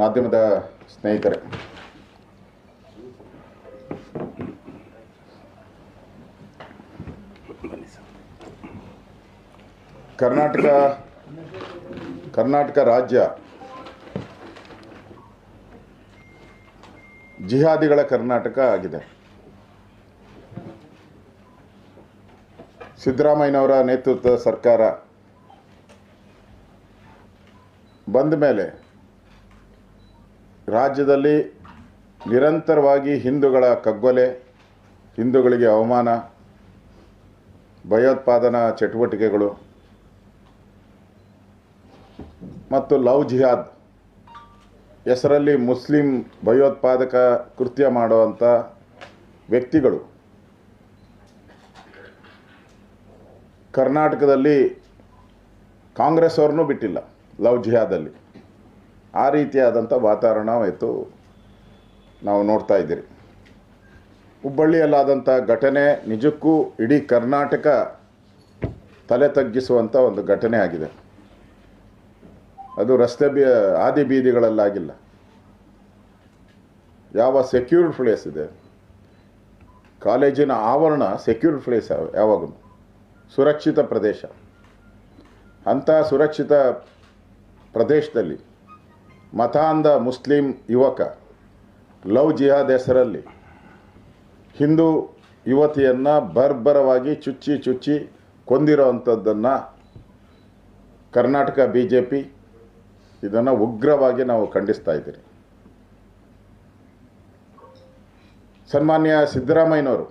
ಮಾಧ್ಯಮದ ಸ್ನೇಹಿತರೆ. ಕರ್ನಾಟಕ ಕರ್ನಾಟಕ ರಾಜ್ಯ ಜಿಹಾದಿಗಳ ಕರ್ನಾಟಕ ಆಗಿದೆ. ಸಿದ್ದರಾಮಯ್ಯನವರ ನೇತೃತ್ವದ ಸರ್ಕಾರ ಬಂದ ಮೇಲೆ ರಾಜ್ಯದಲ್ಲಿ ನಿರಂತರವಾಗಿ ಹಿಂದೂಗಳ ಕಗ್ಗೊಲೆ, ಹಿಂದೂಗಳಿಗೆ ಅವಮಾನ, ಭಯೋತ್ಪಾದನಾ ಚಟುವಟಿಕೆಗಳು ಮತ್ತು ಲವ್ ಜಿಹಾದ್ ಹೆಸರಲ್ಲಿ ಮುಸ್ಲಿಂ ಭಯೋತ್ಪಾದಕ ಕೃತ್ಯ ಮಾಡುವಂಥ ವ್ಯಕ್ತಿಗಳು. ಕರ್ನಾಟಕದಲ್ಲಿ ಕಾಂಗ್ರೆಸ್ ಅವ್ರನ್ನೂ ಬಿಟ್ಟಿಲ್ಲ ಲವ್ ಜಿಹಾದಲ್ಲಿ ಆ ರೀತಿಯಾದಂಥ ವಾತಾವರಣ ಇವತ್ತು ನಾವು ನೋಡ್ತಾ ಇದ್ದೀರಿ. ಹುಬ್ಬಳ್ಳಿಯಲ್ಲಾದಂಥ ಘಟನೆ ನಿಜಕ್ಕೂ ಇಡೀ ಕರ್ನಾಟಕ ತಲೆ ತಗ್ಗಿಸುವಂಥ ಒಂದು ಘಟನೆ ಆಗಿದೆ. ಅದು ರಸ್ತೆ ಬಿ ಆದಿ ಬೀದಿಗಳಲ್ಲಾಗಿಲ್ಲ. ಯಾವ ಸೆಕ್ಯೂರ್ಡ್ ಪ್ಲೇಸ್ ಇದೆ. ಕಾಲೇಜಿನ ಆವರಣ ಸೆಕ್ಯೂರ್ಡ್ ಪ್ಲೇಸ್ ಯಾವಾಗೂ ಸುರಕ್ಷಿತ ಪ್ರದೇಶ. ಅಂಥ ಸುರಕ್ಷಿತ ಪ್ರದೇಶದಲ್ಲಿ ಮತಾಂಧ ಮುಸ್ಲಿಂ ಯುವಕ, ಲವ್ ಜಿಹಾದ್ ಹೆಸರಲ್ಲಿ ಹಿಂದೂ ಯುವತಿಯನ್ನು ಬರ್ಬರವಾಗಿ ಚುಚ್ಚಿ ಚುಚ್ಚಿ ಕೊಂದಿರೋ ಅಂಥದ್ದನ್ನು ಕರ್ನಾಟಕ ಬಿ ಜೆ ಪಿ ಇದನ್ನು ಉಗ್ರವಾಗಿ ನಾವು ಖಂಡಿಸ್ತಾ ಇದ್ದೀರಿ. ಸನ್ಮಾನ್ಯ ಸಿದ್ದರಾಮಯ್ಯನವರು,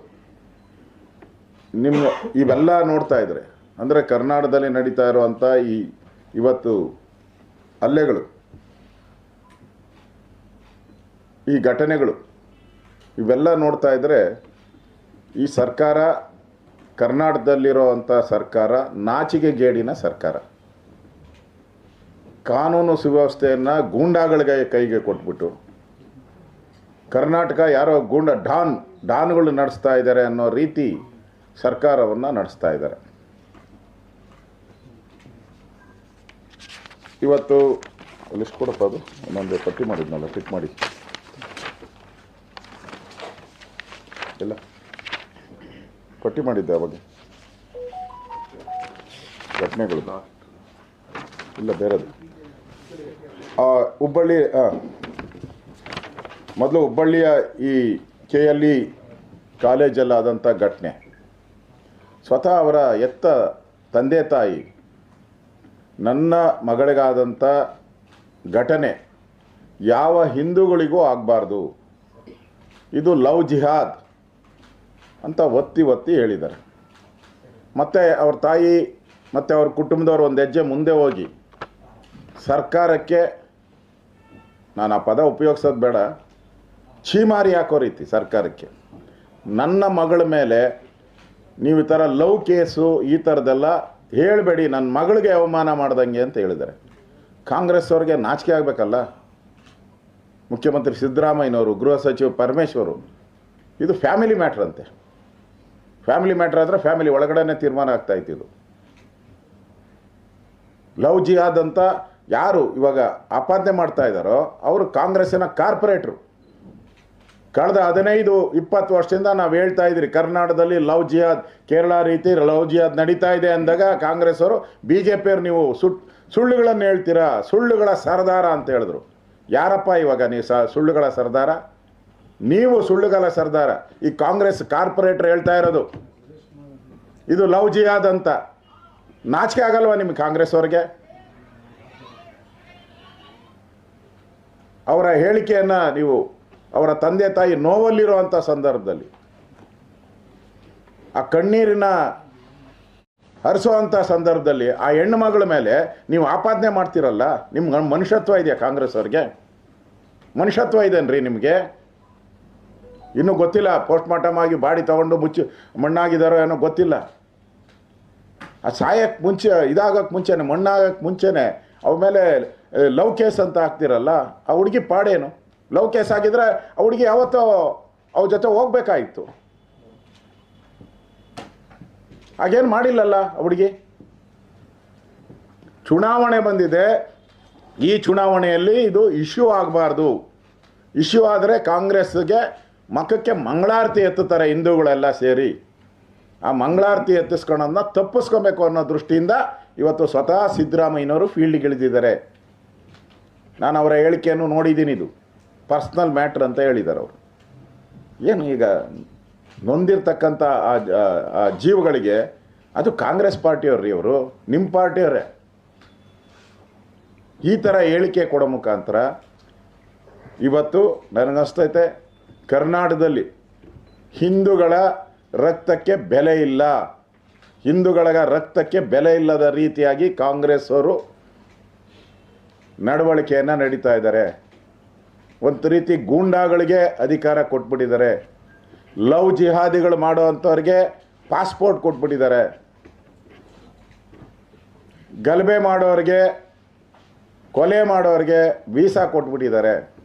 ನಿಮ್ಮ ಇವೆಲ್ಲ ನೋಡ್ತಾ ಇದ್ದಾರೆ ಅಂದರೆ ಕರ್ನಾಟಕದಲ್ಲಿ ನಡೀತಾ ಇರುವಂಥ ಈ ಇವತ್ತು ಹಲ್ಲೆಗಳು ಈ ಘಟನೆಗಳು ಇವೆಲ್ಲ ನೋಡ್ತಾ ಇದ್ದರೆ ಈ ಸರ್ಕಾರ ಕರ್ನಾಟಕದಲ್ಲಿರೋವಂಥ ಸರ್ಕಾರ ನಾಚಿಕೆ ಗೇಡಿನ ಸರ್ಕಾರ. ಕಾನೂನು ಸುವ್ಯವಸ್ಥೆಯನ್ನು ಗೂಂಡಾಗಳಿಗೆ ಕೈಗೆ ಕೊಟ್ಬಿಟ್ಟು, ಕರ್ನಾಟಕ ಯಾರೋ ಗೂಂಡ ಡಾನ್, ಡಾನ್ಗಳು ನಡೆಸ್ತಾ ಇದ್ದಾರೆ ಅನ್ನೋ ರೀತಿ ಸರ್ಕಾರವನ್ನು ನಡೆಸ್ತಾ ಇದ್ದಾರೆ. ಇವತ್ತು, ಲಿಸ್ಟ್ ಕೊಡಪ್ಪ ಅದು? ಇನ್ನೊಂದು ಪಟ್ಟಿ ಮಾಡಿದ್ನಲ್ಲ, ಟಿಕ್ ಮಾಡಿ. ಇಲ್ಲ. ಪಟ್ಟಿ ಮಾಡಿದ್ದೆ ಅವಾಗ. ಘಟನೆಗಳು. ಇಲ್ಲ, ಬೇರೆದು. ಹುಬ್ಬಳ್ಳಿ ಮೊದಲು ಹುಬ್ಬಳ್ಳಿಯ ಈ ಕೆ ಎಲ್ ಇ ಕಾಲೇಜಲ್ಲಾದಂಥ ಘಟನೆ. ಸ್ವತಃ ಅವರ ಎತ್ತ ತಂದೆ ತಾಯಿ, ನನ್ನ ಮಗಳಿಗಾದಂಥ ಘಟನೆ ಯಾವ ಹಿಂದೂಗಳಿಗೂ ಆಗಬಾರ್ದು. ಇದು ಲವ್ ಜಿಹಾದ್. ಅಂತ ಒತ್ತಿ ಒತ್ತಿ ಹೇಳಿದ್ದಾರೆ. ಮತ್ತು ಅವ್ರ ತಾಯಿ, ಮತ್ತು ಅವ್ರ ಕುಟುಂಬದವರು ಒಂದು ಹೆಜ್ಜೆ ಮುಂದೆ ಹೋಗಿ, ಸರ್ಕಾರಕ್ಕೆ ನಾನು ಆ ಪದ ಉಪಯೋಗಿಸೋದು ಬೇಡ. ಛೀಮಾರಿ ಹಾಕೋ ರೀತಿ ಸರ್ಕಾರಕ್ಕೆ. ನನ್ನ ಮಗಳ ಮೇಲೆ ನೀವು ಈ ಥರ ಲವ್ ಕೇಸು ಈ ಥರದ್ದೆಲ್ಲ ಹೇಳಬೇಡಿ ನನ್ನ ಮಗಳಿಗೆ ಅವಮಾನ ಮಾಡ್ದಂಗೆ ಅಂತ ಹೇಳಿದ್ದಾರೆ. ಕಾಂಗ್ರೆಸ್ ಅವ್ರಿಗೆ ನಾಚಿಕೆ ಆಗಬೇಕಲ್ಲ? ಮುಖ್ಯಮಂತ್ರಿ ಸಿದ್ದರಾಮಯ್ಯನವರು, ಗೃಹ ಸಚಿವ ಪರಮೇಶ್ವರು, ಇದು ಫ್ಯಾಮಿಲಿ ಮ್ಯಾಟ್ರ್ ಅಂತೆ. ಫ್ಯಾಮಿಲಿ ಮ್ಯಾಟ್ರ್ ಆದರೆ ಫ್ಯಾಮಿಲಿ ಒಳಗಡೆನೇ ತೀರ್ಮಾನ ಆಗ್ತಾ ಇದು. ಲವ್ ಜಿಹಾದ್ ಅಂತ ಯಾರು ಇವಾಗ ಆಪಾದನೆ ಮಾಡ್ತಾ ಇದ್ದಾರೋ ಅವರು ಕಾಂಗ್ರೆಸ್ಸಿನ ಕಾರ್ಪೊರೇಟ್ರು. ಕಳೆದ ಹದಿನೈದು, ಇಪ್ಪತ್ತು ವರ್ಷದಿಂದ ನಾವು ಹೇಳ್ತಾ ಇದ್ದೀರಿ, ಕರ್ನಾಟಕದಲ್ಲಿ ಲವ್ ಜಿಹಾದ್, ಕೇರಳ ರೀತಿ ಲವ್ ಜಿಹಾದ್ ನಡೀತಾ ಇದೆ ಅಂದಾಗ ಕಾಂಗ್ರೆಸ್ ಅವರು ಬಿ ಜೆ ಪಿಯವ್ರು ನೀವು ಸುಟ್, ಸುಳ್ಳುಗಳನ್ನು ಹೇಳ್ತೀರಾ? ಸುಳ್ಳುಗಳ ಸರದಾರ ಅಂತ ಹೇಳಿದ್ರು. ಯಾರಪ್ಪ ಇವಾಗ ನೀವು ಸುಳ್ಳುಗಳ ಸರದಾರ? ನೀವು ಸುಳ್ಳುಗಳ ಸರ್ದಾರ, ಈ ಕಾಂಗ್ರೆಸ್ ಕಾರ್ಪೊರೇಟರ್ ಹೇಳ್ತಾ ಇರೋದು. ಇದು ಲವ್ ಜಿಯಾದ್ ಅಂತ ನಾಚಿಕೆ ಆಗಲ್ವಾ ನಿಮ್ಗೆ ಕಾಂಗ್ರೆಸ್ ಅವ್ರಿಗೆ? ಅವರ ಹೇಳಿಕೆಯನ್ನು ನೀವು ಅವರ ತಂದೆ ತಾಯಿ ನೋವಲ್ಲಿರುವಂಥ ಸಂದರ್ಭದಲ್ಲಿ, ಆ ಕಣ್ಣೀರಿನ ಹರಿಸುವಂಥ ಸಂದರ್ಭದಲ್ಲಿ ಆ ಹೆಣ್ಣು ಮಗಳ ಮೇಲೆ ನೀವು ಆಪಾದನೆ ಮಾಡ್ತೀರಲ್ಲ, ನಿಮ್ಗೆ ಮನುಷ್ಯತ್ವ ಇದೆಯಾ ಕಾಂಗ್ರೆಸ್ ಅವ್ರಿಗೆ? ಮನುಷ್ಯತ್ವ ಇದೆನ್ರಿ ನಿಮಗೆ? ಇನ್ನೂ ಗೊತ್ತಿಲ್ಲ ಪೋಸ್ಟ್ ಮಾರ್ಟಮ್ ಆಗಿ ಬಾಡಿ ತಗೊಂಡು ಮುಚ್ಚಿ ಮಣ್ಣಾಗಿದ್ದಾರೋ ಏನೋ ಗೊತ್ತಿಲ್ಲ. ಆ ಸಾಯಕ್ಕೆ ಮುಂಚೆ ಇದಾಗಕ್ಕೆ ಮುಂಚೆನೆ ಮಣ್ಣಾಗಕ್ಕೆ ಮುಂಚೆನೆ, ಅವ ಮೇಲೆ ಲವ್ ಕೇಸ್ ಅಂತ ಹಾಕ್ತಿರಲ್ಲ, ಆ ಹುಡುಗಿ ಪಾಡೇನು? ಲವ್ ಕೇಸ್ ಆಗಿದ್ರೆ ಆ ಹುಡುಗಿ ಯಾವತ್ತೋ ಅವ್ರ ಜೊತೆ ಹೋಗ್ಬೇಕಾಗಿತ್ತು ಹಾಗೇನು ಮಾಡಿಲ್ಲಲ್ಲ ಆ ಹುಡುಗಿ? ಚುನಾವಣೆ ಬಂದಿದೆ. ಈ ಚುನಾವಣೆಯಲ್ಲಿ ಇದು ಇಶ್ಯೂ ಆಗಬಾರ್ದು. ಇಶ್ಯೂ ಆದರೆ ಕಾಂಗ್ರೆಸ್ಗೆ ಮಖಕ್ಕೆ ಮಂಗಳಾರತಿ ಎತ್ತುತ್ತಾರೆ ಹಿಂದೂಗಳೆಲ್ಲ ಸೇರಿ. ಆ ಮಂಗಳಾರತಿ ಎತ್ತಿಸ್ಕೊಳೋದನ್ನ ತಪ್ಪಿಸ್ಕೊಬೇಕು ಅನ್ನೋ ದೃಷ್ಟಿಯಿಂದ ಇವತ್ತು ಸ್ವತಃ ಸಿದ್ದರಾಮಯ್ಯನವರು ಫೀಲ್ಡ್ಗೆ ಇಳಿದಿದ್ದಾರೆ ನಾನು ಅವರ ಹೇಳಿಕೆಯನ್ನು ನೋಡಿದ್ದೀನಿ ಇದು. ಪರ್ಸ್ನಲ್ ಮ್ಯಾಟ್ರ್ ಅಂತ ಹೇಳಿದ್ದಾರೆ ಅವರು. ಏನು ಈಗ ನೊಂದಿರ್ತಕ್ಕಂಥ ಆ ಜೀವಗಳಿಗೆ ಅದು ಕಾಂಗ್ರೆಸ್ ಪಾರ್ಟಿಯವ್ರಿ ಅವರು ನಿಮ್ಮ ಪಾರ್ಟಿಯವರೇ. ಈ ಥರ ಹೇಳಿಕೆ ಕೊಡೋ ಮುಖಾಂತರ ಇವತ್ತು ನನಗನ್ಸ್ತೈತೆ ಕರ್ನಾಟಕದಲ್ಲಿ ಹಿಂದೂಗಳ ರಕ್ತಕ್ಕೆ ಬೆಲೆ ಇಲ್ಲ. ಹಿಂದೂಗಳ ರಕ್ತಕ್ಕೆ ಬೆಲೆ ಇಲ್ಲದ ರೀತಿಯಾಗಿ ಕಾಂಗ್ರೆಸ್ ಅವರು ನಡವಳಿಕೆಯನ್ನು ನಡೀತಾ ಇದ್ದಾರೆ. ಒಂದು ರೀತಿ ಗೂಂಡಾಗಳಿಗೆ ಅಧಿಕಾರ ಕೊಟ್ಬಿಟ್ಟಿದ್ದಾರೆ. Love ಜಿಹಾದಿಗಳು ಮಾಡುವಂಥವ್ರಿಗೆ passport ಕೊಟ್ಬಿಟ್ಟಿದ್ದಾರೆ. ಗಲಭೆ ಮಾಡೋರಿಗೆ, ಕೊಲೆ ಮಾಡೋರಿಗೆ ವೀಸಾ ಕೊಟ್ಬಿಟ್ಟಿದ್ದಾರೆ.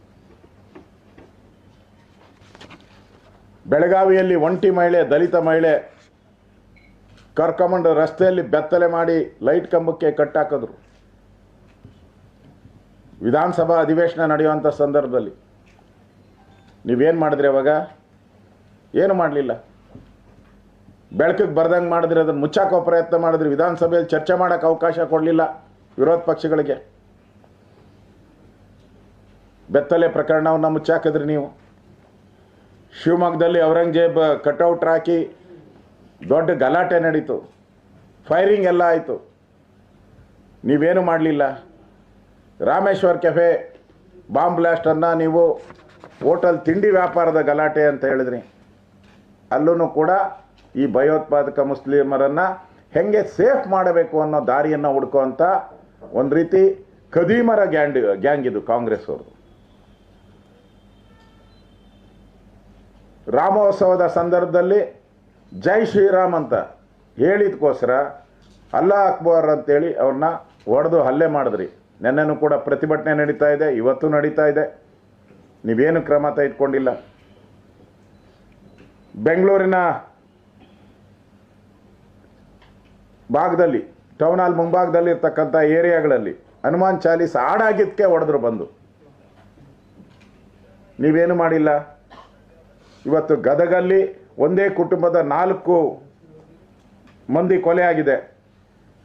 ಬೆಳಗಾವಿಯಲ್ಲಿ ಒಂಟಿ ಮಹಿಳೆ, ದಲಿತ ಮಹಿಳೆ ಕರ್ಕೊಂಬಂಡು ರಸ್ತೆಯಲ್ಲಿ ಬೆತ್ತಲೆ ಮಾಡಿ ಲೈಟ್ ಕಂಬಕ್ಕೆ ಕಟ್ಟಾಕಿದ್ರು. ವಿಧಾನಸಭಾ ಅಧಿವೇಶನ ನಡೆಯುವಂಥ ಸಂದರ್ಭದಲ್ಲಿ. ನೀವೇನು ಮಾಡಿದ್ರಿ ಅವಾಗ? ಏನು ಮಾಡಲಿಲ್ಲ? ಬೆಳಕಿಗೆ ಬರ್ದಂಗೆ ಮಾಡಿದ್ರಿ ಅದನ್ನು ಮುಚ್ಚಾಕೋ ಪ್ರಯತ್ನ ಮಾಡಿದ್ರಿ ವಿಧಾನಸಭೆಯಲ್ಲಿ ಚರ್ಚೆ ಮಾಡೋಕ್ಕೆ ಅವಕಾಶ ಕೊಡಲಿಲ್ಲ ವಿರೋಧ ಪಕ್ಷಗಳಿಗೆ. ಬೆತ್ತಲೆ ಪ್ರಕರಣವನ್ನು ಮುಚ್ಚಾಕಿದ್ರಿ ನೀವು. ಶಿವಮೊಗ್ಗದಲ್ಲಿ ಔರಂಗಜೇಬ್ ಕಟೌಟ್ ಹಾಕಿ ದೊಡ್ಡ ಗಲಾಟೆ ನಡೀತು. ಫೈರಿಂಗ್ ಎಲ್ಲ ಆಯಿತು. ನೀವೇನು ಮಾಡಲಿಲ್ಲ? ರಾಮೇಶ್ವರ್ ಕೆಫೆ ಬಾಂಬ್ ಬ್ಲಾಸ್ಟನ್ನು ನೀವು ಹೋಟೆಲ್ ತಿಂಡಿ ವ್ಯಾಪಾರದ ಗಲಾಟೆ ಅಂತ ಹೇಳಿದ್ರಿ. ಅಲ್ಲೂ ಕೂಡ ಈ ಭಯೋತ್ಪಾದಕ ಮುಸ್ಲಿಮರನ್ನು ಹೆಂಗೆ ಸೇಫ್ ಮಾಡಬೇಕು ಅನ್ನೋ ದಾರಿಯನ್ನು ಹುಡ್ಕೋಂಥ ಒಂದು ರೀತಿ ಕದೀಮರ ಗ್ಯಾಂಡ್ ಗ್ಯಾಂಗ್ ಇದು ಕಾಂಗ್ರೆಸ್ ಅವ್ರದ್ದು ರಾಮೋತ್ಸವದ ಸಂದರ್ಭದಲ್ಲಿ ಜೈ ಶ್ರೀರಾಮ್ ಅಂತ ಹೇಳಿದಕ್ಕೋಸ್ಕರ ಅಲ್ಲಾ ಅಕ್ಬರ್ ಅಂತೇಳಿ ಅವ್ರನ್ನ ಹೊಡೆದು ಹಲ್ಲೆ ಮಾಡಿದ್ರಿ. ನೆನ್ನೆನೂ ಕೂಡ ಪ್ರತಿಭಟನೆ ನಡೀತಾ ಇದೆ, ಇವತ್ತು ನಡೀತಾ ಇದೆ. ನೀವೇನು ಕ್ರಮ ತೆಗೆದುಕೊಂಡಿಲ್ಲ. ಬೆಂಗಳೂರಿನ ಭಾಗದಲ್ಲಿ, ಟೌನ್ ಹಾಲ್ ಮುಂಭಾಗದಲ್ಲಿ ಇರ್ತಕ್ಕಂಥ ಏರಿಯಾಗಳಲ್ಲಿ ಹನುಮಾನ್ ಚಾಲೀಸ್ ಹಾಡಾಗಿದ್ದಕ್ಕೆ ಹೊಡೆದ್ರು ಬಂದು. ನೀವೇನು ಮಾಡಿಲ್ಲ? ಇವತ್ತು ಗದಗಲ್ಲಿ ಒಂದೇ ಕುಟುಂಬದ ನಾಲ್ಕು ಮಂದಿ ಕೊಲೆ ಆಗಿದೆ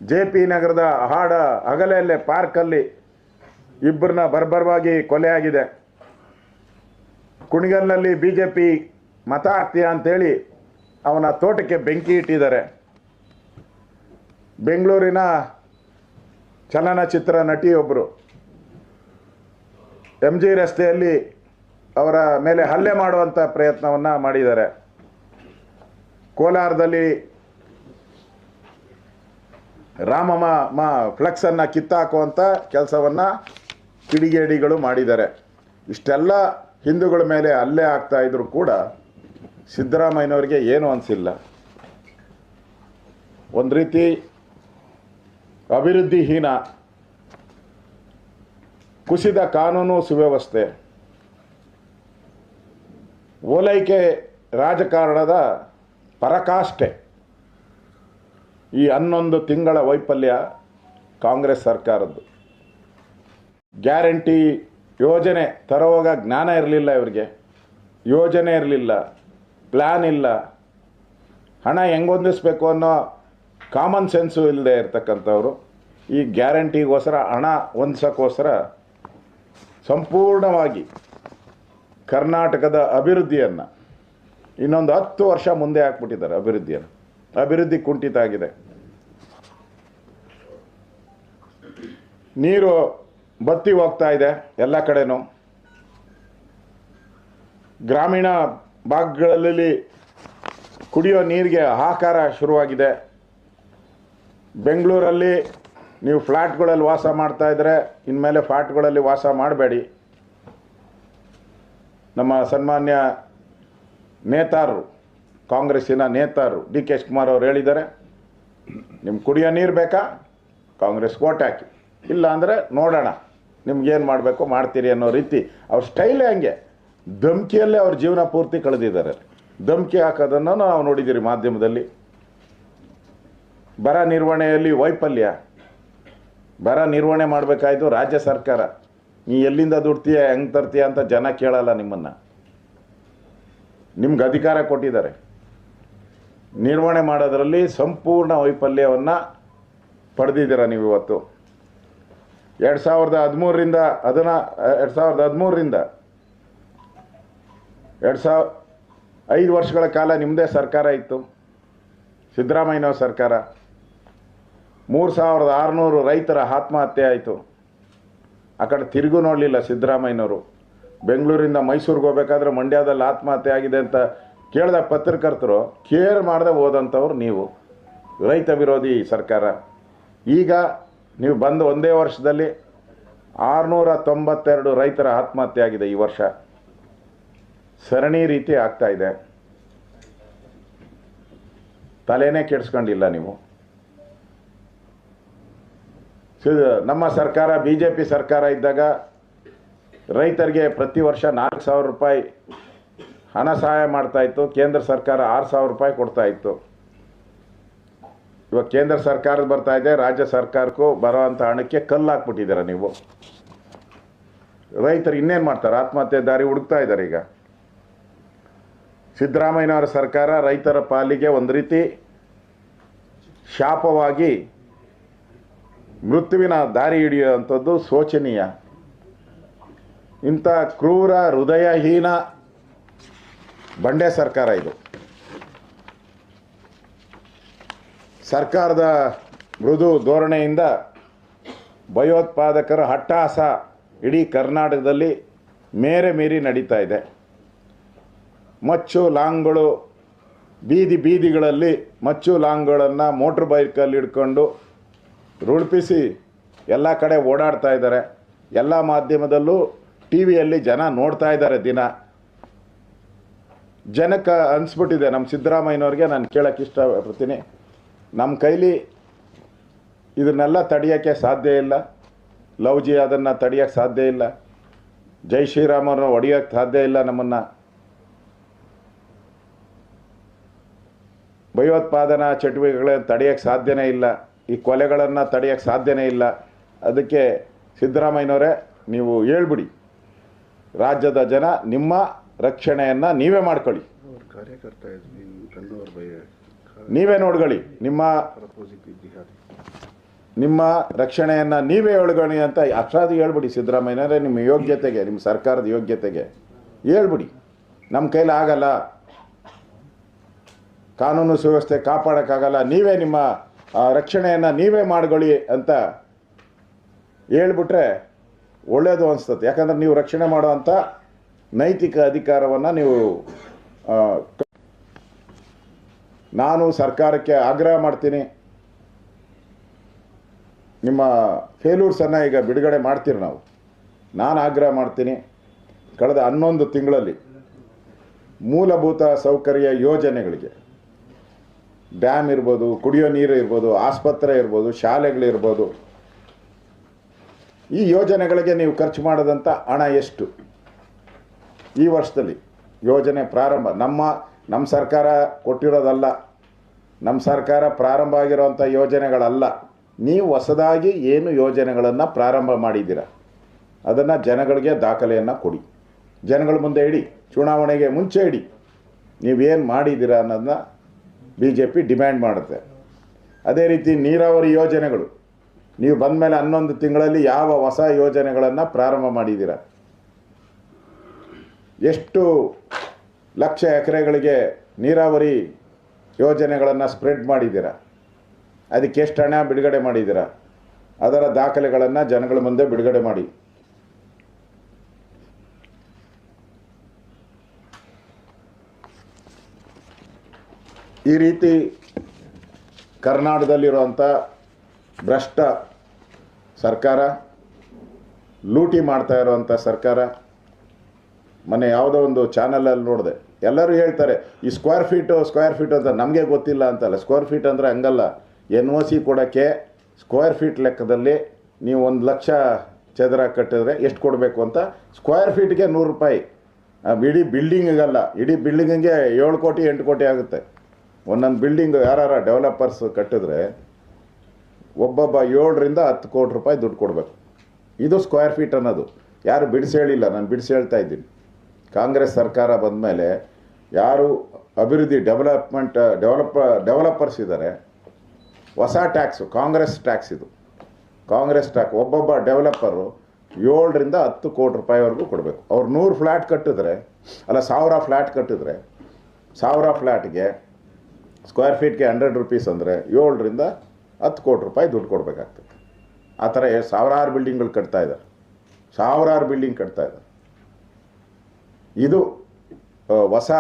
ಜೆ ಪಿ ನಗರದ ಹಾಡ ಹಗಲೆಯಲ್ಲೇ ಪಾರ್ಕಲ್ಲಿ ಇಬ್ಬರನ್ನ ಬರ್ಬರವಾಗಿ ಕೊಲೆ ಆಗಿದೆ ಕುಣಿಗಲ್ನಲ್ಲಿ ಬಿ ಜೆ ಪಿ ಮತ ಹಾಕ್ತೀಯ ಅಂತೇಳಿ ಅವನ ತೋಟಕ್ಕೆ ಬೆಂಕಿ ಇಟ್ಟಿದ್ದಾರೆ. ಬೆಂಗಳೂರಿನ ಚಲನಚಿತ್ರ ನಟಿಯೊಬ್ಬರು ಎಂ ಜಿ ರಸ್ತೆಯಲ್ಲಿ ಅವರ ಮೇಲೆ ಹಲ್ಲೆ ಮಾಡುವಂಥ ಪ್ರಯತ್ನವನ್ನು ಮಾಡಿದ್ದಾರೆ. ಕೋಲಾರದಲ್ಲಿ ರಾಮಮ್ಮ ಮ ಫ್ಲೆಕ್ಸನ್ನು ಕಿತ್ತಾಕುವಂಥ ಕೆಲಸವನ್ನು ಕಿಡಿಗೇಡಿಗಳು ಮಾಡಿದ್ದಾರೆ. ಇಷ್ಟೆಲ್ಲ ಹಿಂದೂಗಳ ಮೇಲೆ ಹಲ್ಲೆ ಆಗ್ತಾ ಇದ್ರು ಕೂಡ ಸಿದ್ದರಾಮಯ್ಯನವರಿಗೆ ಏನು ಅನಿಸಿಲ್ಲ. ಒಂದು ರೀತಿ ಅಭಿವೃದ್ಧಿಹೀನ ಕುಸಿದ ಕಾನೂನು ಸುವ್ಯವಸ್ಥೆ. ಓಲೈಕೆ ರಾಜಕಾರಣದ ಪರಕಾಷ್ಠೆ. ಈ ಹನ್ನೊಂದು ತಿಂಗಳ ವೈಫಲ್ಯ ಕಾಂಗ್ರೆಸ್ ಸರ್ಕಾರದ್ದು. ಗ್ಯಾರಂಟಿ ಯೋಜನೆ ತರುವಾಗ ಜ್ಞಾನ ಇರಲಿಲ್ಲ ಇವರಿಗೆ. ಯೋಜನೆ ಇರಲಿಲ್ಲ ಪ್ಲ್ಯಾನ್ ಇಲ್ಲ. ಹಣ ಹೆಂಗೆ ಹೊಂದಿಸ್ಬೇಕು ಅನ್ನೋ ಕಾಮನ್ ಸೆನ್ಸು ಇಲ್ಲದೆ ಇರ್ತಕ್ಕಂಥವ್ರು. ಈ ಗ್ಯಾರಂಟಿಗೋಸ್ಕರ, ಹಣ ಹೊಂದಿಸೋಕ್ಕೋಸ್ಕರ ಸಂಪೂರ್ಣವಾಗಿ ಕರ್ನಾಟಕದ ಅಭಿವೃದ್ಧಿಯನ್ನು ಇನ್ನೊಂದು ಹತ್ತು ವರ್ಷ ಮುಂದೆ ಹಾಕ್ಬಿಟ್ಟಿದ್ದಾರೆ ಅಭಿವೃದ್ಧಿಯನ್ನು. ಅಭಿವೃದ್ಧಿ ಕುಂಠಿತ ಆಗಿದೆ. ನೀರು ಬತ್ತಿ ಹೋಗ್ತಾ ಇದೆ ಎಲ್ಲ ಕಡೆನೂ. ಗ್ರಾಮೀಣ ಭಾಗಗಳಲ್ಲಿ ಕುಡಿಯೋ ನೀರಿಗೆ ಆಹಾರ ಶುರುವಾಗಿದೆ. ಬೆಂಗಳೂರಲ್ಲಿ ನೀವು ಫ್ಲ್ಯಾಟ್ಗಳಲ್ಲಿ ವಾಸ ಮಾಡ್ತಾ ಇದ್ದರೆ ಇನ್ಮೇಲೆ ಫ್ಲ್ಯಾಟ್ಗಳಲ್ಲಿ ವಾಸ ಮಾಡಬೇಡಿ. ನಮ್ಮ ಸನ್ಮಾನ್ಯ ನೇತಾರರು ಕಾಂಗ್ರೆಸ್ಸಿನ ನೇತಾರರು ಡಿ ಕೆ ಶಿವಕುಮಾರ್ ಅವರು ಹೇಳಿದ್ದಾರೆ ನಿಮ್ಮ ಕುಡಿಯೋ ನೀರು ಬೇಕಾ? ಕಾಂಗ್ರೆಸ್ ಓಟ್ ಹಾಕಿ. ಇಲ್ಲ ಅಂದರೆ ನೋಡೋಣ ನಿಮ್ಗೇನು ಮಾಡಬೇಕು, ಮಾಡ್ತೀರಿ ಅನ್ನೋ ರೀತಿ. ಅವ್ರ ಸ್ಟೈಲೇ ಹಂಗೆ. ಧಮ್ಕಿಯಲ್ಲೇ ಅವ್ರ ಜೀವನ ಪೂರ್ತಿ ಕಳೆದಿದ್ದಾರೆ. ಧಮ್ಕಿ ಹಾಕೋದನ್ನು ನಾವು ನೋಡಿದ್ದೀರಿ ಮಾಧ್ಯಮದಲ್ಲಿ. ಬರ ನಿರ್ವಹಣೆಯಲ್ಲಿ ವೈಫಲ್ಯ. ಬರ ನಿರ್ವಹಣೆ ಮಾಡಬೇಕಾಯ್ತು ರಾಜ್ಯ ಸರ್ಕಾರ. ನೀ ಎಲ್ಲಿಂದ ದುಡ್ತೀಯ, ಹೆಂಗೆ ತರ್ತೀಯ ಅಂತ ಜನ ಕೇಳಲ್ಲ ನಿಮ್ಮನ್ನು. ನಿಮ್ಗೆ ಅಧಿಕಾರ ಕೊಟ್ಟಿದ್ದಾರೆ. ನಿರ್ವಹಣೆ ಮಾಡೋದರಲ್ಲಿ ಸಂಪೂರ್ಣ ವೈಫಲ್ಯವನ್ನು ಪಡೆದಿದ್ದೀರ ನೀವು ಇವತ್ತು? ಎರಡು ಸಾವಿರದ ಹದಿಮೂರರಿಂದ, ಅದನ್ನ, ಎರಡು ಸಾವಿರದ ಹದಿಮೂರರಿಂದ, ಎರಡು ಸಾವಿರ ಐದು ವರ್ಷಗಳ ಕಾಲ ನಿಮ್ಮದೇ ಸರ್ಕಾರ ಇತ್ತು. ಸಿದ್ದರಾಮಯ್ಯನವ್ರ ಸರ್ಕಾರ. ಮೂರು ಸಾವಿರದ ಆರುನೂರು ರೈತರ ಆತ್ಮಹತ್ಯೆ ಆಯಿತು. ಆ ಕಡೆ ತಿರುಗೂ ನೋಡಲಿಲ್ಲ ಸಿದ್ದರಾಮಯ್ಯನವರು. ಬೆಂಗಳೂರಿಂದ ಮೈಸೂರಿಗೆ ಹೋಗ್ಬೇಕಾದ್ರೆ ಮಂಡ್ಯದಲ್ಲಿ ಆತ್ಮಹತ್ಯೆ ಆಗಿದೆ ಅಂತ ಕೇಳಿದ ಪತ್ರಕರ್ತರು, ಕೇರ್ ಮಾಡದೆ ಹೋದಂಥವ್ರು ನೀವು, ರೈತ ವಿರೋಧಿ ಸರ್ಕಾರ. ಈಗ ನೀವು ಬಂದು ಒಂದೇ ವರ್ಷದಲ್ಲಿ ಆರುನೂರ ತೊಂಬತ್ತೆರಡು ರೈತರ ಆತ್ಮಹತ್ಯೆ ಆಗಿದೆ ಈ ವರ್ಷ. ಸರಣಿ ರೀತಿ ಆಗ್ತಾ ಇದೆ. ತಲೆನೇ ಕೆಡಿಸ್ಕೊಂಡಿಲ್ಲ ನೀವು. ನಮ್ಮ ಸರ್ಕಾರ ಬಿ ಜೆ ಪಿ ಸರ್ಕಾರ ಇದ್ದಾಗ ರೈತರಿಗೆ ಪ್ರತಿ ವರ್ಷ ನಾಲ್ಕು ಸಾವಿರ ರೂಪಾಯಿ ಹಣ ಸಹಾಯ ಮಾಡ್ತಾ ಇತ್ತು. ಕೇಂದ್ರ ಸರ್ಕಾರ ಆರು ಸಾವಿರ ರೂಪಾಯಿ ಕೊಡ್ತಾ ಇತ್ತು. ಇವಾಗ ಕೇಂದ್ರ ಸರ್ಕಾರದ ಬರ್ತಾ ಇದೆ, ರಾಜ್ಯ ಸರ್ಕಾರಕ್ಕೂ ಬರೋವಂಥ ಹಣಕ್ಕೆ ಕಲ್ಲು ಹಾಕ್ಬಿಟ್ಟಿದ್ದೀರ ನೀವು? ರೈತರು ಇನ್ನೇನು ಮಾಡ್ತಾರೆ? ಆತ್ಮಹತ್ಯೆ ದಾರಿ ಹುಡುಕ್ತಾ ಇದ್ದಾರೆ ಈಗ. ಸಿದ್ದರಾಮಯ್ಯನವರ ಸರ್ಕಾರ ರೈತರ ಪಾಲಿಗೆ ಒಂದು ರೀತಿ ಶಾಪವಾಗಿ ಮೃತ್ಯುವಿನ ದಾರಿ ಹಿಡಿಯುವಂಥದ್ದು ಶೋಚನೀಯ. ಇಂಥ ಕ್ರೂರ, ಹೃದಯಹೀನ ಬಂಡೆ ಸರ್ಕಾರ ಇದು. ಸರ್ಕಾರದ ಮೃದು ಧೋರಣೆಯಿಂದ ಭಯೋತ್ಪಾದಕರ ಹಟ್ಟಾಸ ಇಡೀ ಕರ್ನಾಟಕದಲ್ಲಿ ಮೇರೆ ಮೀರಿ ನಡೀತಾ ಇದೆ. ಮಚ್ಚು ಲಾಂಗ್ಗಳು, ಬೀದಿ ಬೀದಿಗಳಲ್ಲಿ ಮಚ್ಚು ಲಾಂಗ್ಗಳನ್ನು ಮೋಟ್ರ್ ಬೈಕಲ್ಲಿ ಹಿಡ್ಕೊಂಡು ರುಳ್ಪಿಸಿ ಎಲ್ಲ ಕಡೆ ಓಡಾಡ್ತಾ ಇದ್ದಾರೆ. ಎಲ್ಲ ಮಾಧ್ಯಮದಲ್ಲೂ ಟಿ ವಿಯಲ್ಲಿ ಜನ ನೋಡ್ತಾ ಇದ್ದಾರೆ ದಿನ. ಜನಕ್ಕೆ ಅನಿಸ್ಬಿಟ್ಟಿದೆ ನಮ್ಮ ಸಿದ್ದರಾಮಯ್ಯನವ್ರಿಗೆ, ನಾನು ಕೇಳೋಕ್ಕೆ ಇಷ್ಟಪಡ್ತೀನಿ. ನಮ್ಮ ಕೈಲಿ ಇದನ್ನೆಲ್ಲ ತಡೆಯೋಕ್ಕೆ ಸಾಧ್ಯ ಇಲ್ಲ. ಲವ್ ಅದನ್ನು ತಡೆಯೋಕ್ಕೆ ಸಾಧ್ಯ ಇಲ್ಲ. ಜೈ ಶ್ರೀರಾಮರನ್ನ ಹೊಡೆಯೋಕ್ಕೆ ಸಾಧ್ಯ ಇಲ್ಲ ನಮ್ಮನ್ನು. ಭಯೋತ್ಪಾದನಾ ಚಟುವಟಿಕೆಗಳನ್ನು ತಡೆಯೋಕ್ಕೆ ಸಾಧ್ಯನೇ ಇಲ್ಲ. ಈ ಕೊಲೆಗಳನ್ನು ತಡೆಯೋಕ್ಕೆ ಸಾಧ್ಯನೇ ಇಲ್ಲ. ಅದಕ್ಕೆ ಸಿದ್ದರಾಮಯ್ಯನವರೇ ನೀವು ಹೇಳ್ಬಿಡಿ. ರಾಜ್ಯದ ಜನ ನಿಮ್ಮ ರಕ್ಷಣೆಯನ್ನು ನೀವೇ ಮಾಡ್ಕೊಳ್ಳಿ. ನೀವೇ ನೋಡ್ಕೊಳ್ಳಿ. ನಿಮ್ಮ ನಿಮ್ಮ ರಕ್ಷಣೆಯನ್ನು ನೀವೇ ಹೇಳ್ಕೊಳ್ಳಿ ಅಂತ ಅಷ್ಟಾದ್ರೂ ಹೇಳ್ಬಿಡಿ ಸಿದ್ದರಾಮಯ್ಯನವರೇ ನಿಮ್ಮ ಯೋಗ್ಯತೆಗೆ ನಿಮ್ಮ ಸರ್ಕಾರದ ಯೋಗ್ಯತೆಗೆ. ಹೇಳ್ಬಿಡಿ. ನಮ್ಮ ಕೈಲಿ ಆಗಲ್ಲ. ಕಾನೂನು ಸುವ್ಯವಸ್ಥೆ ಕಾಪಾಡೋಕ್ಕಾಗಲ್ಲ. ನೀವೇ ನಿಮ್ಮ ಆ, ರಕ್ಷಣೆಯನ್ನು ನೀವೇ ಮಾಡ್ಕೊಳ್ಳಿ ಅಂತ ಹೇಳ್ಬಿಟ್ರೆ ಒಳ್ಳೆಯದು ಅನಿಸ್ತದೆ. ಯಾಕಂದ್ರೆ ನೀವು ರಕ್ಷಣೆ ಮಾಡುವಂಥ ನೈತಿಕ ಅಧಿಕಾರವನ್ನು ನೀವು ನಾನು ಸರ್ಕಾರಕ್ಕೆ ಆಗ್ರಹ ಮಾಡ್ತೀನಿ. ನಿಮ್ಮ ಫೇಲೂರ್ಸನ್ನು ಈಗ ಬಿಡುಗಡೆ ಮಾಡ್ತೀರಿ ನಾವು. ನಾನು ಆಗ್ರಹ ಮಾಡ್ತೀನಿ. ಕಳೆದ ಹನ್ನೊಂದು ತಿಂಗಳಲ್ಲಿ ಮೂಲಭೂತ ಸೌಕರ್ಯ ಯೋಜನೆಗಳಿಗೆ ಡ್ಯಾಮ್ ಇರ್ಬೋದು, ಕುಡಿಯೋ ನೀರು ಇರ್ಬೋದು, ಆಸ್ಪತ್ರೆ ಇರ್ಬೋದು, ಶಾಲೆಗಳಿರ್ಬೋದು. ಈ ಯೋಜನೆಗಳಿಗೆ ನೀವು ಖರ್ಚು ಮಾಡಿದಂಥ ಹಣ ಎಷ್ಟು? ಈ ವರ್ಷದಲ್ಲಿ ಯೋಜನೆ ಪ್ರಾರಂಭ. ನಮ್ಮ ನಮ್ಮ ಸರ್ಕಾರ ಕೊಟ್ಟಿರೋದಲ್ಲ. ನಮ್ಮ ಸರ್ಕಾರ ಪ್ರಾರಂಭ ಆಗಿರೋವಂಥ ಯೋಜನೆಗಳಲ್ಲ. ನೀವು ಹೊಸದಾಗಿ ಏನು ಯೋಜನೆಗಳನ್ನು ಪ್ರಾರಂಭ ಮಾಡಿದ್ದೀರ? ಅದನ್ನು ಜನಗಳಿಗೆ ದಾಖಲೆಯನ್ನು ಕೊಡಿ. ಜನಗಳ ಮುಂದೆ ಇಡಿ. ಚುನಾವಣೆಗೆ ಮುಂಚೆ ಇಡಿ. ನೀವೇನು ಮಾಡಿದ್ದೀರಾ ಅನ್ನೋದನ್ನ ಬಿ ಜೆ ಪಿ ಡಿಮ್ಯಾಂಡ್ ಮಾಡುತ್ತೆ. ಅದೇ ರೀತಿ ನೀರಾವರಿ ಯೋಜನೆಗಳು. ನೀವು ಬಂದ ಮೇಲೆ ಹನ್ನೊಂದು ತಿಂಗಳಲ್ಲಿ ಯಾವ ಹೊಸ ಯೋಜನೆಗಳನ್ನು ಪ್ರಾರಂಭ ಮಾಡಿದ್ದೀರಾ? ಎಷ್ಟು ಲಕ್ಷ ಎಕರೆಗಳಿಗೆ ನೀರಾವರಿ ಯೋಜನೆಗಳನ್ನು ಸ್ಪ್ರೆಡ್ ಮಾಡಿದ್ದೀರಾ? ಅದಕ್ಕೆ ಎಷ್ಟು ಹಣ ಬಿಡುಗಡೆ ಮಾಡಿದ್ದೀರಾ? ಅದರ ದಾಖಲೆಗಳನ್ನು ಜನಗಳ ಮುಂದೆ ಬಿಡುಗಡೆ ಮಾಡಿ. ಈ ರೀತಿ ಕರ್ನಾಟಕದಲ್ಲಿರುವಂಥ ಭ್ರಷ್ಟ ಸರ್ಕಾರ, ಲೂಟಿ ಮಾಡ್ತಾ ಇರುವಂಥ ಸರ್ಕಾರ ಮೊನ್ನೆ ಯಾವುದೋ ಒಂದು ಚಾನಲಲ್ಲಿ ನೋಡಿದೆ. ಎಲ್ಲರೂ ಹೇಳ್ತಾರೆ, ಈ ಸ್ಕ್ವೇರ್ ಫೀಟು ಸ್ಕ್ವೇರ್ ಫೀಟ್ ಅಂತ ನಮಗೆ ಗೊತ್ತಿಲ್ಲ ಅಂತಲ್ಲ. ಸ್ಕ್ವೇರ್ ಫೀಟ್ ಅಂದರೆ ಹಂಗಲ್ಲ. ಎನ್ ಒ ಸಿ ಕೊಡೋಕ್ಕೆ ಸ್ಕ್ವೇರ್ ಫೀಟ್ ಲೆಕ್ಕದಲ್ಲಿ ನೀವು ಒಂದು ಲಕ್ಷ ಚದರ ಕಟ್ಟಿದ್ರೆ ಎಷ್ಟು ಕೊಡಬೇಕು ಅಂತ? ಸ್ಕ್ವೇರ್ ಫೀಟ್ಗೆ ನೂರು ರೂಪಾಯಿ. ಇಡೀ ಬಿಲ್ಡಿಂಗಿಗಲ್ಲ ಇಡೀ ಬಿಲ್ಡಿಂಗಿಗೆ ಏಳು ಕೋಟಿ, ಎಂಟು ಕೋಟಿ ಆಗುತ್ತೆ. ಒಂದೊಂದು ಬಿಲ್ಡಿಂಗ್ ಯಾರು ಡೆವಲಪರ್ಸ್ ಕಟ್ಟಿದ್ರೆ ಒಬ್ಬೊಬ್ಬ ಏಳರಿಂದ ಹತ್ತು ಕೋಟಿ ರೂಪಾಯಿ ದುಡ್ಡು ಕೊಡಬೇಕು. ಇದು ಸ್ಕ್ವೇರ್ ಫೀಟ್ ಅನ್ನೋದು. ಯಾರು ಬಿಡಿಸಿ ಹೇಳಿಲ್ಲ, ನಾನು ಬಿಡಿಸಿ ಹೇಳ್ತಾ ಇದ್ದೀನಿ. ಕಾಂಗ್ರೆಸ್ ಸರ್ಕಾರ ಬಂದ ಮೇಲೆ ಯಾರು ಅಭಿವೃದ್ಧಿ ಡೆವಲಪ್ಮೆಂಟ್ ಡೆವಲಪ್ ಡೆವಲಪರ್ಸ್ ಇದ್ದಾರೆ ಹೊಸ ಟ್ಯಾಕ್ಸು ಕಾಂಗ್ರೆಸ್ ಟ್ಯಾಕ್ಸ್ ಇದು. ಕಾಂಗ್ರೆಸ್ ಟ್ಯಾಕ್ ಒಬ್ಬೊಬ್ಬ ಡೆವಲಪರು ಏಳರಿಂದ ಹತ್ತು ಕೋಟಿ ರೂಪಾಯಿವರೆಗೂ ಕೊಡಬೇಕು. ಅವ್ರು ನೂರು ಫ್ಲ್ಯಾಟ್ ಕಟ್ಟಿದ್ರೆ, ಅಲ್ಲ ಸಾವಿರ ಫ್ಲ್ಯಾಟ್ ಕಟ್ಟಿದ್ರೆ, ಸಾವಿರ ಫ್ಲ್ಯಾಟ್ಗೆ ಸ್ಕ್ವೇರ್ ಫೀಟ್ಗೆ ಹಂಡ್ರೆಡ್ ರುಪೀಸ್ ಅಂದರೆ ಏಳರಿಂದ ಹತ್ತು ಕೋಟಿ ರೂಪಾಯಿ ದುಡ್ಡು ಕೊಡಬೇಕಾಗ್ತದೆ. ಆ ಥರ ಸಾವಿರಾರು ಬಿಲ್ಡಿಂಗ್ಗಳು ಕಟ್ತಾ ಇದ್ದಾರೆ. ಸಾವಿರಾರು ಬಿಲ್ಡಿಂಗ್ ಕಟ್ತಾ ಇದ್ದಾರೆ. ಇದು ಹೊಸ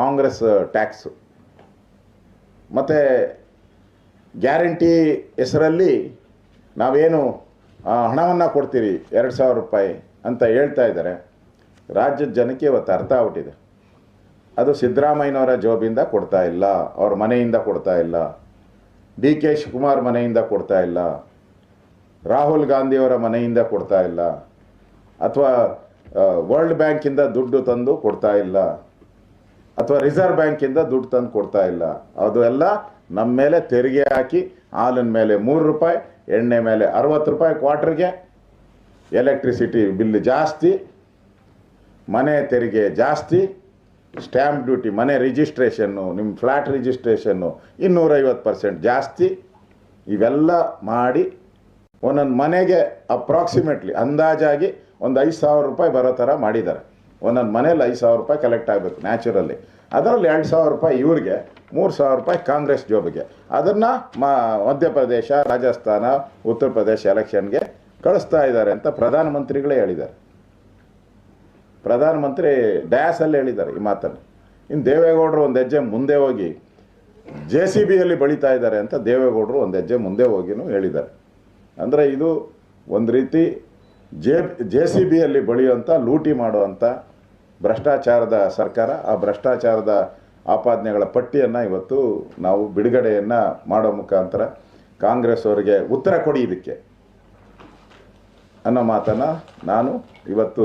ಕಾಂಗ್ರೆಸ್ ಟ್ಯಾಕ್ಸು ಮತ್ತು ಗ್ಯಾರಂಟಿ ಹೆಸರಲ್ಲಿ ನಾವೇನು ಹಣವನ್ನು ಕೊಡ್ತೀರಿ, ಎರಡು ಸಾವಿರ ರೂಪಾಯಿ ಅಂತ ಹೇಳ್ತಾ ಇದ್ದಾರೆ. ರಾಜ್ಯದ ಜನಕ್ಕೆ ಇವತ್ತು ಅರ್ಥ ಆಗ್ಬಿಟ್ಟಿದೆ. ಅದು ಸಿದ್ದರಾಮಯ್ಯನವರ ಜೋಬಿಂದ ಕೊಡ್ತಾ ಇಲ್ಲ, ಅವ್ರ ಮನೆಯಿಂದ ಕೊಡ್ತಾ ಇಲ್ಲ. ಡಿ ಕೆ ಶಿವಕುಮಾರ್ ಮನೆಯಿಂದ ಕೊಡ್ತಾ ಇಲ್ಲ. ರಾಹುಲ್ ಗಾಂಧಿಯವರ ಮನೆಯಿಂದ ಕೊಡ್ತಾ ಇಲ್ಲ. ಅಥವಾ ವರ್ಲ್ಡ್ ಬ್ಯಾಂಕಿಂದ ದುಡ್ಡು ತಂದು ಕೊಡ್ತಾ ಇಲ್ಲ. ಅಥವಾ ರಿಸರ್ವ್ ಬ್ಯಾಂಕಿಂದ ದುಡ್ಡು ತಂದು ಕೊಡ್ತಾ ಇಲ್ಲ. ಅದು ಎಲ್ಲ ನಮ್ಮ ಮೇಲೆ ತೆರಿಗೆ ಹಾಕಿ ಹಾಲಿನ ಮೇಲೆ ಮೂರು ರೂಪಾಯಿ, ಎಣ್ಣೆ ಮೇಲೆ ಅರವತ್ತು ರೂಪಾಯಿ ಕ್ವಾರ್ಟರ್ಗೆ. ಎಲೆಕ್ಟ್ರಿಸಿಟಿ ಬಿಲ್ ಜಾಸ್ತಿ, ಮನೆ ತೆರಿಗೆ ಜಾಸ್ತಿ ಸ್ಟ್ಯಾಂಪ್ ಡ್ಯೂಟಿ, ಮನೆ ರಿಜಿಸ್ಟ್ರೇಷನ್ನು, ನಿಮ್ಮ ಫ್ಲ್ಯಾಟ್ ರಿಜಿಸ್ಟ್ರೇಷನ್ನು ಇನ್ನೂರೈವತ್ತು ಪರ್ಸೆಂಟ್ ಜಾಸ್ತಿ ಇವೆಲ್ಲ ಮಾಡಿ ಒಂದೊಂದು ಮನೆಗೆ ಅಪ್ರಾಕ್ಸಿಮೇಟ್ಲಿ ಅಂದಾಜಾಗಿ ಒಂದು ಐದು ಸಾವಿರ ರೂಪಾಯಿ ಬರೋ ಥರ ಮಾಡಿದ್ದಾರೆ. ಒಂದೊಂದು ಮನೇಲಿ ಐದು ಸಾವಿರ ರೂಪಾಯಿ ಕಲೆಕ್ಟ್ ಆಗಬೇಕು ನ್ಯಾಚುರಲಿ ಅದರಲ್ಲಿ ಎರಡು ಸಾವಿರ ರೂಪಾಯಿ ಇವ್ರಿಗೆ, ಮೂರು ಸಾವಿರ ರೂಪಾಯಿ ಕಾಂಗ್ರೆಸ್ ಜೋಬಿಗೆ ಅದನ್ನು ಮಾ, ಮಧ್ಯಪ್ರದೇಶ, ರಾಜಸ್ಥಾನ ಉತ್ತರ ಪ್ರದೇಶ ಎಲೆಕ್ಷನ್ಗೆ ಕಳಿಸ್ತಾ ಇದ್ದಾರೆ ಅಂತ ಪ್ರಧಾನಮಂತ್ರಿಗಳೇ ಹೇಳಿದ್ದಾರೆ. ಪ್ರಧಾನಮಂತ್ರಿ ಡ್ಯಾಸಲ್ಲಿ ಹೇಳಿದ್ದಾರೆ ಈ ಮಾತನ್ನು. ಇನ್ನು ದೇವೇಗೌಡರು ಒಂದು ಹೆಜ್ಜೆ ಮುಂದೆ ಹೋಗಿ ಜೆ ಸಿ ಬಿಯಲ್ಲಿ ಬಳಿತಾ ಇದ್ದಾರೆ ಅಂತ ದೇವೇಗೌಡರು ಒಂದು ಹೆಜ್ಜೆ ಮುಂದೆ ಹೋಗಿನೂ ಹೇಳಿದ್ದಾರೆ. ಅಂದರೆ ಇದು ಒಂದು ರೀತಿ ಜೆ ಜೆ ಸಿ ಬಿಯಲ್ಲಿ ಬಳಿಯುವಂಥ ಲೂಟಿ ಮಾಡುವಂಥ ಭ್ರಷ್ಟಾಚಾರದ ಸರ್ಕಾರ. ಆ ಭ್ರಷ್ಟಾಚಾರದ ಆಪಾದನೆಗಳ ಪಟ್ಟಿಯನ್ನು ಇವತ್ತು ನಾವು ಬಿಡುಗಡೆಯನ್ನು ಮಾಡೋ ಮುಖಾಂತರ ಕಾಂಗ್ರೆಸ್ ಅವರಿಗೆ ಉತ್ತರ ಕೊಡಿ ಇದಕ್ಕೆ ಅನ್ನೋ ಮಾತನ್ನು ನಾನು ಇವತ್ತು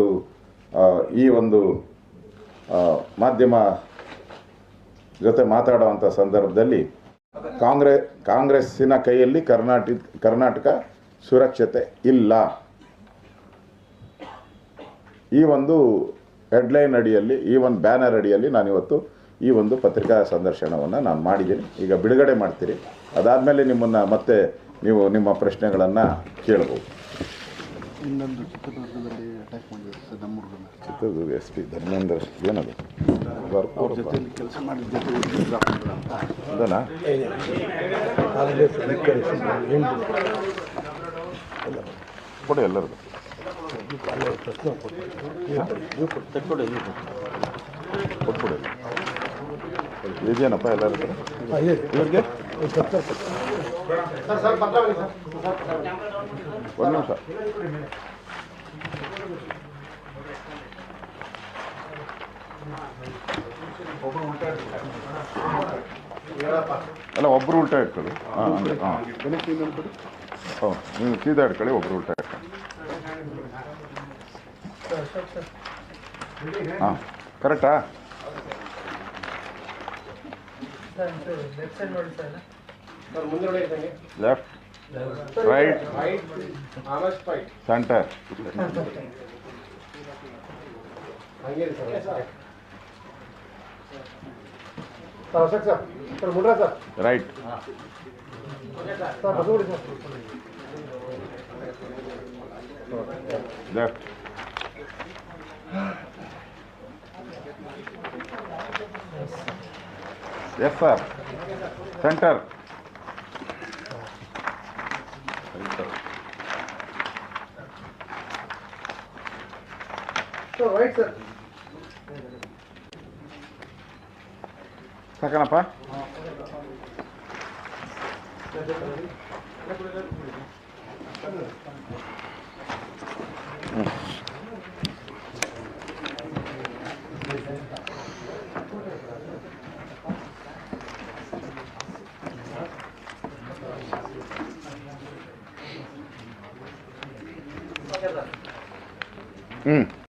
ಈ ಒಂದು ಮಾಧ್ಯಮ ಜೊತೆ ಮಾತಾಡುವಂಥ ಸಂದರ್ಭದಲ್ಲಿ ಕಾಂಗ್ರೆ, ಕಾಂಗ್ರೆಸ್ಸಿನ ಕೈಯಲ್ಲಿ ಕರ್ನಾಟಕ ಕರ್ನಾಟಕ ಸುರಕ್ಷತೆ ಇಲ್ಲ. ಈ ಒಂದು ಹೆಡ್ಲೈನ್ ಅಡಿಯಲ್ಲಿ, ಈ ಒಂದು ಬ್ಯಾನರ್ ಅಡಿಯಲ್ಲಿ ನಾನಿವತ್ತು ಈ ಒಂದು ಪತ್ರಿಕಾ ಸಂದರ್ಶನವನ್ನು ನಾನು ಮಾಡಿದ್ದೀನಿ. ಈಗ ಬಿಡುಗಡೆ ಮಾಡ್ತೀರಿ. ಅದಾದಮೇಲೆ ನಿಮ್ಮನ್ನು ಮತ್ತೆ ನೀವು ನಿಮ್ಮ ಪ್ರಶ್ನೆಗಳನ್ನು ಕೇಳ್ಬೋದು. ಇನ್ನೊಂದು ಚಿತ್ರದುರ್ಗದಲ್ಲಿ ಅಟ್ಯಾಕ್ ಮಾಡಿದ್ರು ಸರ್ ನಮ್ಮ ಹುಡುಗನ ಚಿತ್ರದುರ್ಗ ಎಸ್ ಪಿ ಧರ್ಮೇಂದ್ರ ಏನದು? ಅವ್ರ ಜೊತೆಯಲ್ಲಿ ಕೆಲಸ ಮಾಡಿದ ಜೊತೆ ಅದನಾ ಕೊಡಿ ಎಲ್ಲರದು ಕೊಟ್ಬಿಡಿ ಇದೇನಪ್ಪ ಎಲ್ಲರ? ಇವ್ರಿಗೆ? ಒಂದು ನಿಮಿಷ ಅಲ್ಲ, ಒಬ್ರು ಉಲ್ಟಾ ಇಟ್ಕೊಳ್ಳಿ. ಹಾಂ ಹಾಂ ಹ್ಞೂ ನೀವು ಸೀದಾ ಇಟ್ಕೊಳ್ಳಿ, ಒಬ್ರು ಉಲ್ಟಾ ಇಟ್ಕೊಳ್ಳಿ. ಹಾಂ, ಕರೆಕ್ಟಾ? left right centre right left yes sir centre ಸಾಕನಪ್ಪ ಹ್ಞೂ